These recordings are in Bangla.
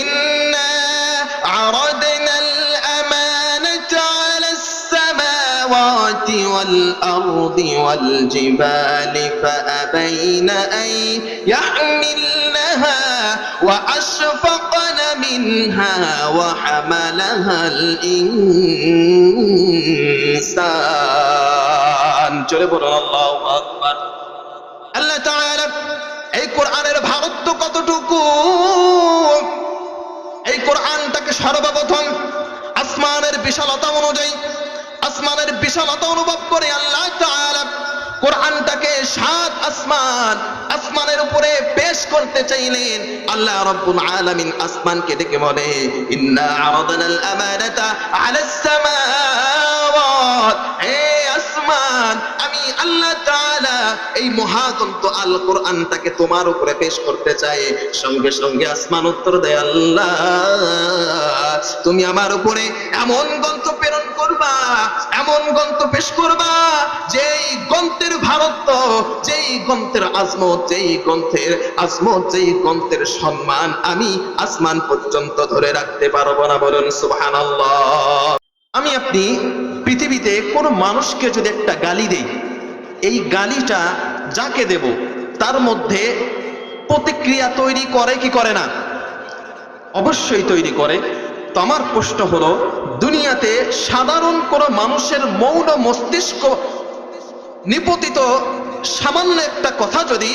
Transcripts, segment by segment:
ইন্না عرضنا الأمانة على السماوات والأرض والجبال فأبين أن يحملنها وأشفقن منها وحملها الإنسان চলে বলুন আল্লাহু আকবার আল্লাহ তাআলা এই কোরআনের ভারত কতটুকু বিশালতা অনুযায়ী আসমানের বিশালতা অনুভব করে আল্লাহ কোরআনটাকে সাত আসমান, আসমানের উপরে পেশ করতে চাইলেন। আল্লাহ রব্বুল আলামিন আসমানকে ডেকে বলে, ইন্না আরাদনাল আমানাতা আলাস সামাওয়াত। হে আল্লাহ এই মহাগ্রন্থ আল কোরআনটাকে তোমার উপরে পেশ করতে চাই সঙ্গে সঙ্গে আসমান উত্তর দেয়, আল্লাহ, তুমি আমার উপরে এমন গ্রন্থ প্রেরণ করবা, এমন গ্রন্থ পেশ করবা, যেই গ্রন্থের ভারত যেই গ্রন্থের আজমত, যেই গ্রন্থের আজমত, যেই গ্রন্থের সম্মান আমি আসমান পর্যন্ত ধরে রাখতে পারব না। বলুন, সুবহানাল্লাহ। আমি আপনি পৃথিবীতে কোন মানুষকে যদি একটা গালি দেই এই গালিটা যাকে দেব, তার মধ্যে প্রতিক্রিয়া তৈরি করে কি করে না? অবশ্যই তৈরি করে। তো আমার প্রশ্ন হলো, দুনিয়াতে সাধারণ কোনো মানুষের মৌন মস্তিষ্ক নিপতিত সামান্য একটা কথা যদি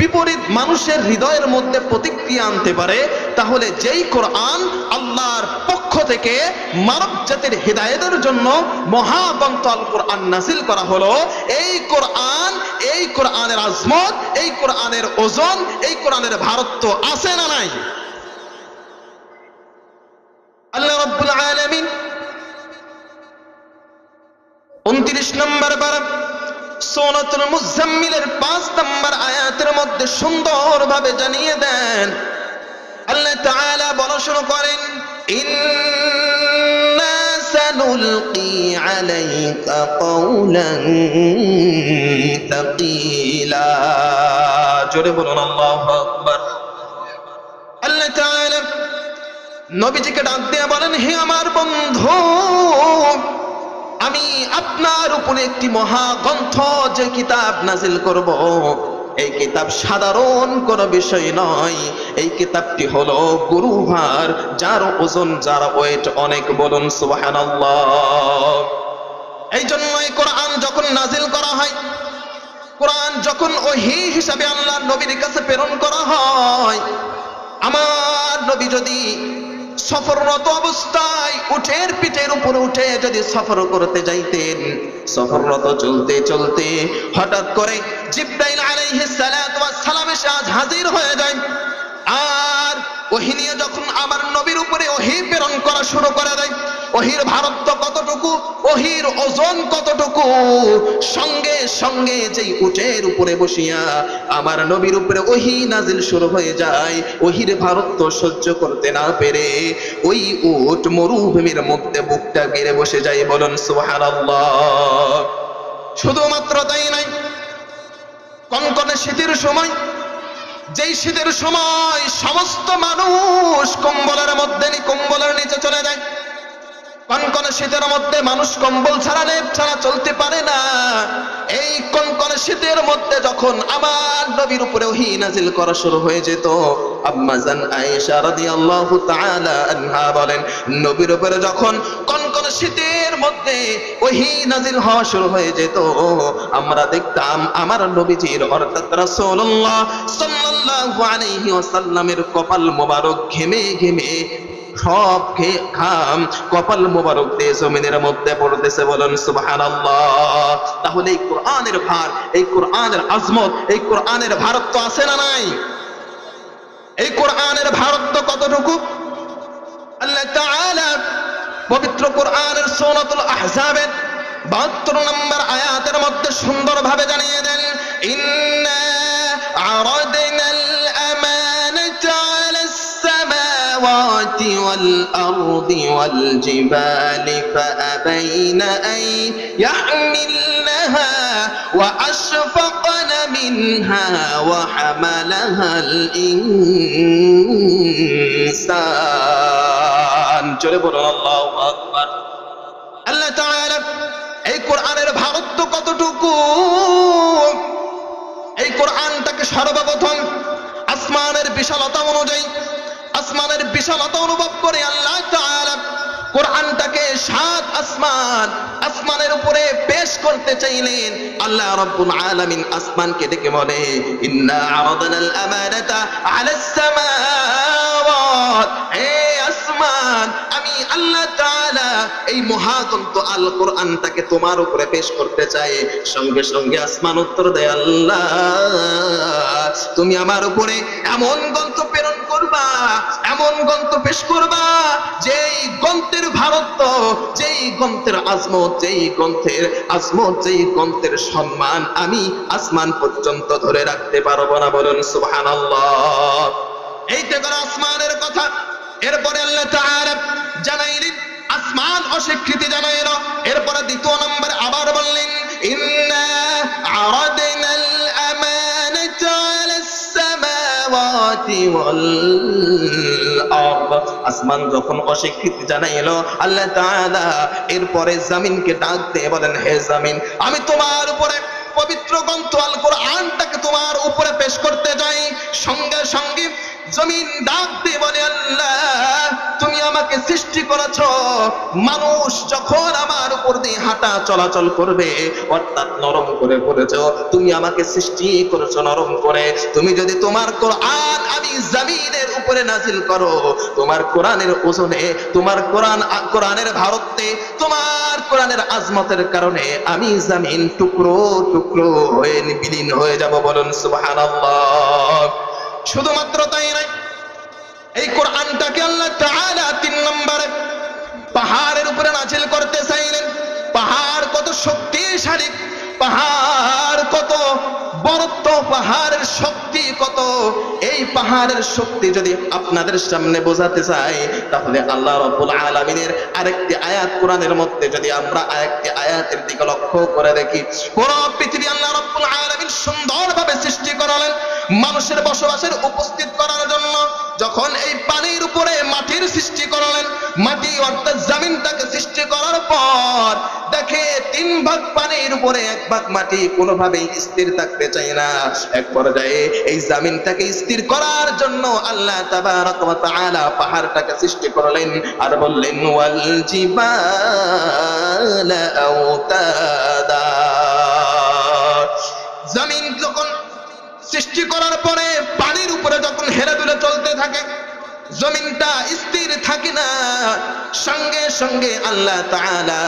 বিপরীত মানুষের হৃদয়ের মধ্যে প্রতিক্রিয়া আনতে পারে, তাহলে যেই কোরআন আল্লাহর পক্ষ থেকে মানব জাতির হৃদায়তের জন্য মহাগ্রন্থ আল কোরআন নাসিল করা হলো। এই কোরআন, এই কোরআনের আজমত, এই কোরআনের ওজন, এই কোরআনের ভারত্ব আছে না নাই? আল্লাহ রাব্বুল আলামিন 29 নম্বর বার সূরাতুল মুজাম্মিলের 5 নম্বর আয়াতের মধ্যে সুন্দরভাবে জানিয়ে দেন। আল্লাহ বলা শুরু করেন সানুলকি আলাইকা কওলান তাকিলা জোরে বলুন, আল্লাহু আকবার। আল্লাহ তাআলা নবীজিকে ডাক দিয়ে বলেন, হে আমার বন্ধু, আমি আপনার উপরে একটি মহাগ্রন্থ যে কিতাব নাজিল করব। এই কিতাব সাধারণ কোন বিষয় নয়। এই কিতাবটি হলো গুরুভার যার ওজন, যার ওয়েট অনেক বলুন সুবহানাল্লাহ। এই জন্য এই কোরআন যখন নাজিল করা হয়, কোরআন যখন ওহি হিসাবে আল্লাহর নবীর কাছে প্রেরণ করা হয়, আমার নবী যদি সফররত অবস্থায় উঠের পিঠের উপরে উঠে যদি সফর করতে যাইতেন, সফররত চলতে চলতে হঠাৎ করে জিব্রাইল আলাইহিস সালাতু ওয়াস সালাম এসে হাজির হয়ে যায়। আর ওহি নিয়ে যখন আমার নবীর উপরে ওহি প্রেরণ করা শুরু করে দেয়, ওহির ভারত্ব কতটুকু, ওহির ওজন কতটুকু, সঙ্গে সঙ্গে যেই উটের উপরে বসিয়া আমার নবীর উপরে ওহি নাজিল শুরু হয়ে যায়, ওহির ভারত্ব সহ্য করতে না পেরে ওই উট মরুভূমির মধ্যে বুকটা গেড়ে বসে যায়, বলুন সুবহানাল্লাহ। শুধুমাত্র তাই নাই কনকনে শীতের সময় যেই শীতের সময় সমস্ত মানুষ কম্বলের মধ্যে কম্বলের নিচে চলে যায়। কনকনে শীতের মধ্যে মানুষ কম্বল ছাড়া লেপ ছাড়া চলতে পারে না। এই কনকনে শীতের মধ্যে যখন আমার নবীর উপরে ওহি নাজিল করা শুরু হয়ে যেত, আম্মা জান আয়েশা রাদিয়াল্লাহু তাআলা আনহা বলেন, নবীর উপরে যখন কনকনে শীতের মধ্যে ওহি নাজিল হওয়া শুরু হয়ে যেত। আমরা দেখতাম আমার নবীজির, অর্থাৎ রাসূলুল্লাহ সাল্লাল্লাহু আলাইহি ওয়াসাল্লামের কপাল মোবারক ঘেমে ঘেমে সব খে- খাম কপাল মোবারক দিয়ে জমিনের মধ্যে পড়তেছে বলেন, সুবহানাল্লাহ। তাহলে এই কোরআনের ভার, এই কোরআনের আজমত, এই কোরআনের ভারত্ব আছে না নাই? এই কোরআনের ভারত্ব কতটুকু? আল্লাহ তাআলা পবিত্র কোরআনের সূরাতুল আহজাবের 72 নম্বর আয়াতের মধ্যে সুন্দরভাবে জানিয়ে দেন ইন্না আরাদনাল আমানাতা আলাস السماوات والأرض والجبال فأبين أن يحملنها وأشفقن منها وحملها الإنسان চলে বলুন, আল্লাহু আকবার। আল্লাহ তাআলা এই কোরআনের ভারত কতটুকু? এই কোরআনটাকে সর্বপ্রথম আসমানের বিশালতা অনুযায়ী, আসমানের বিশালতা অনুভব করে আল্লাহ তাআলা কোরআনটাকে সাত আসমান, আসমানের উপরে পেশ করতে চাইলেন। আল্লাহ রাব্বুল আলামিন আসমানকে ডেকে বলে, ইন্না আরাদনাল আমানাতা আলাস সামাওয়াত। তুমি আমার উপরে এমন গ্রন্থ প্রেরণ করবা, এমন গ্রন্থ পেশ করবা, যেই গ্রন্থের ভারত যেই গ্রন্থের আজমত, যেই গ্রন্থের আজমত, যেই গ্রন্থের সম্মান আমি আসমান পর্যন্ত ধরে রাখতে পারব না। বলুন, সুবহানাল্লাহ। এইটা করে, আসমানের কথা। এরপরে আল্লাহ তাআলা জানাইলেন, আসমান অস্বীকৃতি জানাইল। এরপরে দ্বিতীয় নম্বর আবার বললেন আসমান যখন অস্বীকৃতি জানাইলো, আল্লাহ তাআলা এরপরে জমিনকে ডাক দিয়ে বলেন, হে জমিন, আমি তোমার উপরে পবিত্র গ্রন্থ আল কোরআনটাকে তোমার উপরে পেশ করতে যাই। সঙ্গে সঙ্গে জমিন ডাক দিয়ে বলে, আল্লাহ, তুমি আমাকে সৃষ্টি করেছ। মানুষ যখন আমার উপর দিয়ে হাঁটা চলাচল করবে, অর্থাৎ নরম করে করেছ তুমি আমাকে সৃষ্টি করেছ নরম করে। তুমি যদি তোমার কোরআন আমি জমিনের উপরে নাজিল করো, তোমার কোরআনের ওজনে, তোমার কোরআন, কোরআনের ভারতে, তোমার কোরআনের আজমতের কারণে আমি জমিন টুকরো টুকরো হয়ে বিলীন হয়ে যাব। বলুন, সুবহানাল্লাহ। শুধুমাত্র তাই নয়, এই কোরআনটাকে আল্লাহ তিন নম্বরে পাহাড়ের উপরে নাজিল করতে চাইলেন। পাহাড় কত শক্তিশালী, পাহাড় কত বরত্ব, পাহাড়ের শক্তি কত। এই পাহাড়ের শক্তি যদি আপনাদের সামনে বোঝাতে চাই, তাহলে আল্লাহ রাব্বুল আলামিনের আরেকটি আয়াত কোরআনের মধ্যে যদি আমরা আরেকটি আয়াতের দিকে লক্ষ্য করে দেখি। পুরো পৃথিবী আল্লাহ রাব্বুল আলামিন সুন্দরভাবে সৃষ্টি করলেন। মানুষের বসবাসের উপস্থিত করার জন্য যখন এই পানির উপরে মাটির সৃষ্টি করলেন, মাটি অর্থাৎ জমিনটাকে সৃষ্টি করার পর দেখে তিন ভাগ পানির উপরে এক ভাগ মাটি কোনোভাবেই স্থির থাকতে চায় না। এক পর্যায়ে এই জামিনটাকে স্থির করার জন্য আল্লাহ তাআলা পাহাড়টাকে সৃষ্টি করলেন আর বললেন, ওয়াল জিবালা আওতাদা। সৃষ্টি করার পরে পানির উপরে যখন হেরে দুলে চলতে থাকে, জমিনটা স্থির থাকে না। সঙ্গে সঙ্গে আল্লাহ তাআলা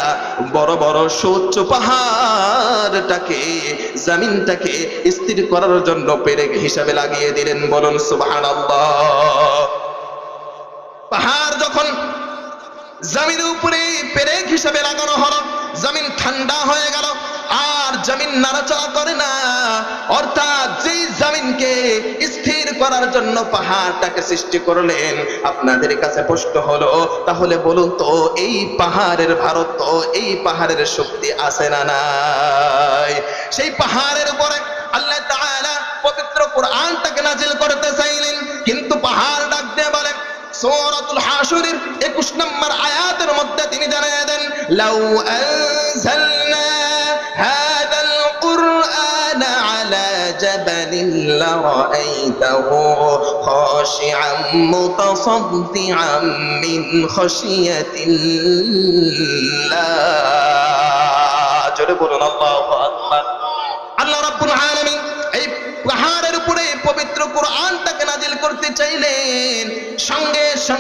বড় বড় সূর্য পাহাড়টাকে, জমিনটাকে স্থির করার জন্য পেরেক হিসাবে লাগিয়ে দিলেন। বলুন, সুবহানাল্লাহ। পাহাড় যখন জমিনের উপরে পেরেক হিসাবে লাগানো হলো, জমিন ঠান্ডা হয়ে গেল জমিন নাড়াচাড়া করে না। অর্থাৎ যেই জমিনকে স্থির করার জন্য পাহাড়টাকে সৃষ্টি করলেন, আপনাদের কাছে প্রশ্ন হলো, তাহলে বলুন তো, এই পাহাড়ের ভারত তো এই পাহাড়ের শক্তি আছে না নাই? সেই পাহাড়ের উপরে আল্লাহ তাআলা পবিত্র কোরআনটাকে নাজিল করতে চাইলেন, কিন্তু পাহাড় ডাক দিয়ে বলেন সূরাতুল হাসরের 21 নম্বর আয়াতের মধ্যে তিনি জানিয়ে দেন, লাউ আনজালনা আলা জাবালিন লারাআইতাহু খাশি'আন মুতাসাদ্দিআন মিন খাশিয়াতিল্লাহ জোরে বলুন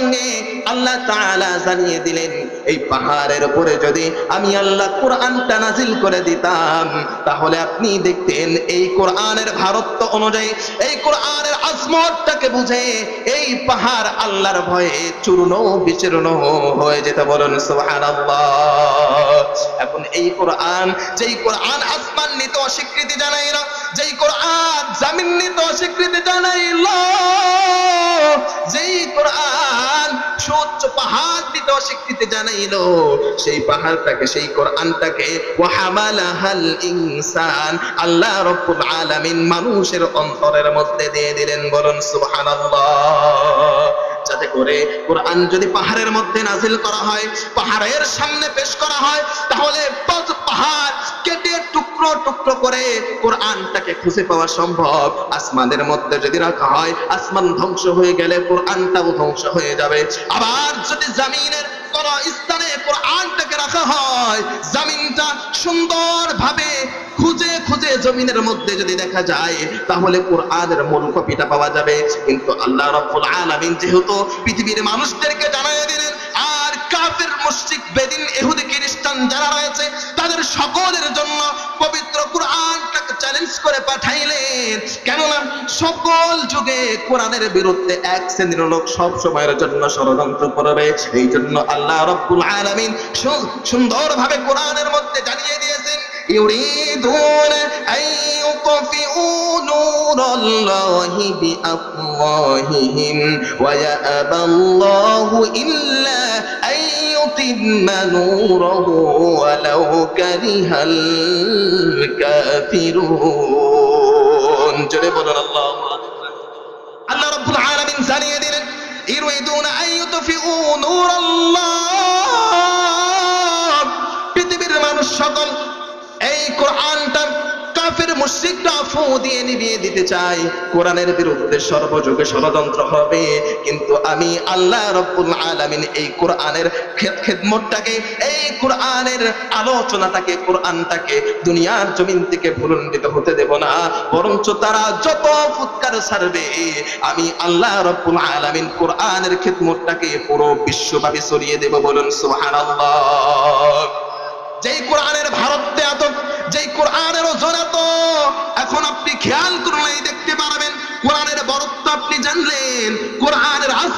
সঙ্গে আল্লাহ তাআলা জানিয়ে দিলেন, এই পাহাড়ের উপরে যদি আমি আল্লাহ কোরআনটা নাজিল করে দিতাম, তাহলে আপনি দেখতেন এই কোরআনের ভারত্ব অনুযায়ী, এই কোরআনের আজমতটাকে বুঝে এই পাহাড় আল্লাহর ভয়ে চূর্ণ বিচূর্ণ হয়ে যেতে। বলুন, সুবহানাল্লাহ। এখন এই কোরআন, যেই কোরআন আসমান নিতে অস্বীকৃতি জানাইল যেই কোরআন জামিন নিতে অস্বীকৃতি জানাইল যেই পাহাড় দিতে অস্বীকৃতি জানাইলো। সেই পাহাড়টাকে, সেই কোরআনটাকে ইনসান, আল্লাহ রব্বুল আলামিন মানুষের অন্তরের মধ্যে দিয়ে দিলেন। বলুন সুবহানাল্লাহ। যাতে করে কোরআন যদি পাহাড়ের মধ্যে নাজিল করা হয়, পাহাড়ের সামনে পেশ করা হয়, তাহলে পাহাড় টুকরো টুকরো করে কোরআনটাকে খুঁজে পাওয়া সম্ভব। আসমানের মধ্যে যদি রাখা হয়, আসমান ধ্বংস হয়ে গেলে কোরআনটাও ধ্বংস হয়ে যাবে। আবার যদি জামিনের কোন স্থানে কোরআনটাকে রাখা হয়, জামিনটা সুন্দর ভাবে খুঁজে খুঁজে জমিনের মধ্যে যদি দেখা যায়, তাহলে কোরআনের মূল কপিটা পাওয়া যাবে। কিন্তু আল্লাহ রাব্বুল আলামিন যেহেতু পৃথিবীর মানুষদেরকে জানিয়ে দিলেন কাফের মুশরিক বেদিন ইহুদি খ্রিস্টান যারা রয়েছে, তাদের সকলের জন্য পবিত্র কোরআনটাকে চ্যালেঞ্জ করে পাঠাইলেন। কেননা সকল যুগে কোরআনের বিরুদ্ধে এক শ্রেণির লোক সব সময়ের জন্য ষড়যন্ত্র করবে। এই জন্য আল্লাহ রব্বুল আলামিন সুন্দরভাবে কোরআনের মধ্যে জানিয়ে يريدون أن يطفئوا نور الله بأفواههم ويأبى الله إلا أن يتم نوره ولو كره الكافرون. جل الله. الله رب العالمين ثانية يريدون أن يطفئوا نور الله এই কোরআনটা কাফের মুশরিকরা ফু দিয়ে নিভিয়ে দিতে চায়। কোরআনের বিরুদ্ধে সর্বযুগে ষড়যন্ত্র হবে। কিন্তু আমি আল্লাহ রব্বুল আলামিন এই কোরআনের খেদমতটাকে, এই কোরআনের আলোচনাটাকে, কোরআনটাকে দুনিয়ার জমিন থেকে ভুলন্ডিত হতে দেব না। বরঞ্চ তারা যত ফুৎকার ছাড়বে আমি আল্লাহ রব্বুল আলামিন কোরআনের খেদমতটাকে পুরো বিশ্বব্যাপী ছড়িয়ে দেব বলুন, সুবহানাল্লাহ।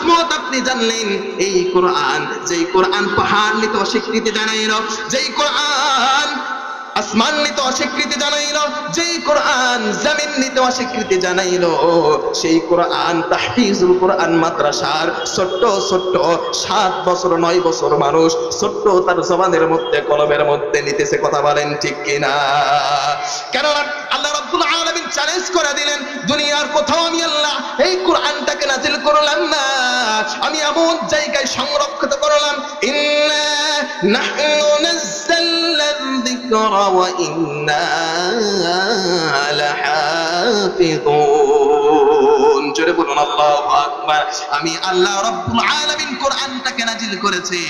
আসমত আপনি জানলেন, এই কোরআন, যেই কোরআন পাহাড় নিতে অস্বীকৃতি জানাইল, যেই কোরআন আসমান নিতে অস্বীকৃতি জানাইল, যেই কোরআন জমিন নিতে অস্বীকৃতি জানাইল, সেই কোরআন তাহফিজুল কোরআন মাদ্রাসার ছোট্ট ছোট্ট, সাত বছর, নয় বছর মানুষ ছোট্ট তার জবানের মধ্যে, কলমের মধ্যে নিতেছে, কথা বলেন ঠিক কিনা? কেননা আল্লাহ রাব্বুল আলামিন চ্যালেঞ্জ করে দিলেন, দুনিয়ার কোথাও আমি আল্লাহ এই কোরআনটাকে নাজিল করলাম না। আমি এমন জায়গায় সংরক্ষিত করলাম, ইন্না নাহনু নাযালনা যিকরা জোরে বলুন, আল্লাহু আকবার। আমি আল্লাহ রাব্বুল আলামিন কোরআনটাকে নাজিল করেছি।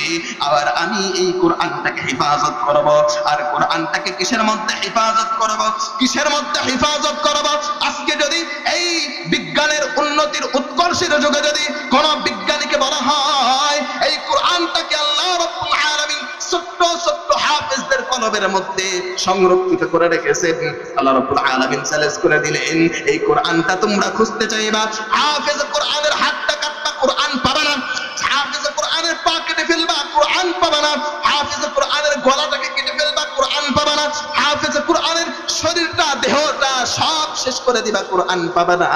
আবার আমি এই কোরআনটাকে হেফাজত করব। আর কোরআনটাকে কিসের মধ্যে হেফাজত করব? কিসের মধ্যে হেফাজত করব? আজকে যদি এই বিজ্ঞানের উন্নতির উৎকর্ষের যুগে যদি কোন বিজ্ঞানীকে বলা হয়, এই কোরআনটাকে আল্লাহ রাব্বুল ছোট্ট ছোট্ট হাফেজদের কলবের মধ্যে সংরক্ষিত করে রেখেছেন। আল্লাহ রাব্বুল আলামিন চ্যালেঞ্জ করে দিলেন, এই কোরআনটা তোমরা খুঁজতে চাইবা? হাফেজ কোরআনের হাতটা সব শেষ করে দিবা, কোরআন পাবে না।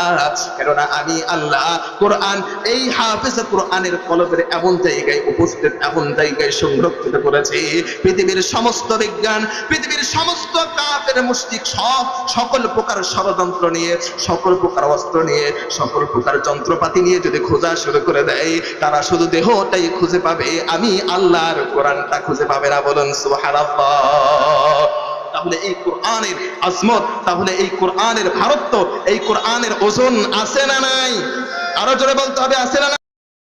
কেননা আমি আল্লাহ, কোরআন, এই হাফেজ কোরআনের কলবের এমন জায়গায় উপস্থিত, এমন জায়গায় সংরক্ষিত করেছে। পৃথিবীর সমস্ত বিজ্ঞান, পৃথিবীর সমস্ত কাফের, মুশরিক সব সকল প্রকার ষড়যন্ত্র নিয়ে, সকল প্রকার অস্ত্র নিয়ে, সকল প্রকার যন্ত্রপাতি নিয়ে যদি খোঁজা শুরু করে দেয়, তারা শুধু দেহটাই খুঁজে পাবে। আমি আল্লাহর কোরআনটা খুঁজে পাবে না বলুন, সুবহানাল্লাহ। তাহলে এই কোরআনের আজমত, তাহলে এই কোরআনের ভারত্ব, এই কোরআনের ওজন আছে না নাই আরও জোরে বলতে হবে, আছে না?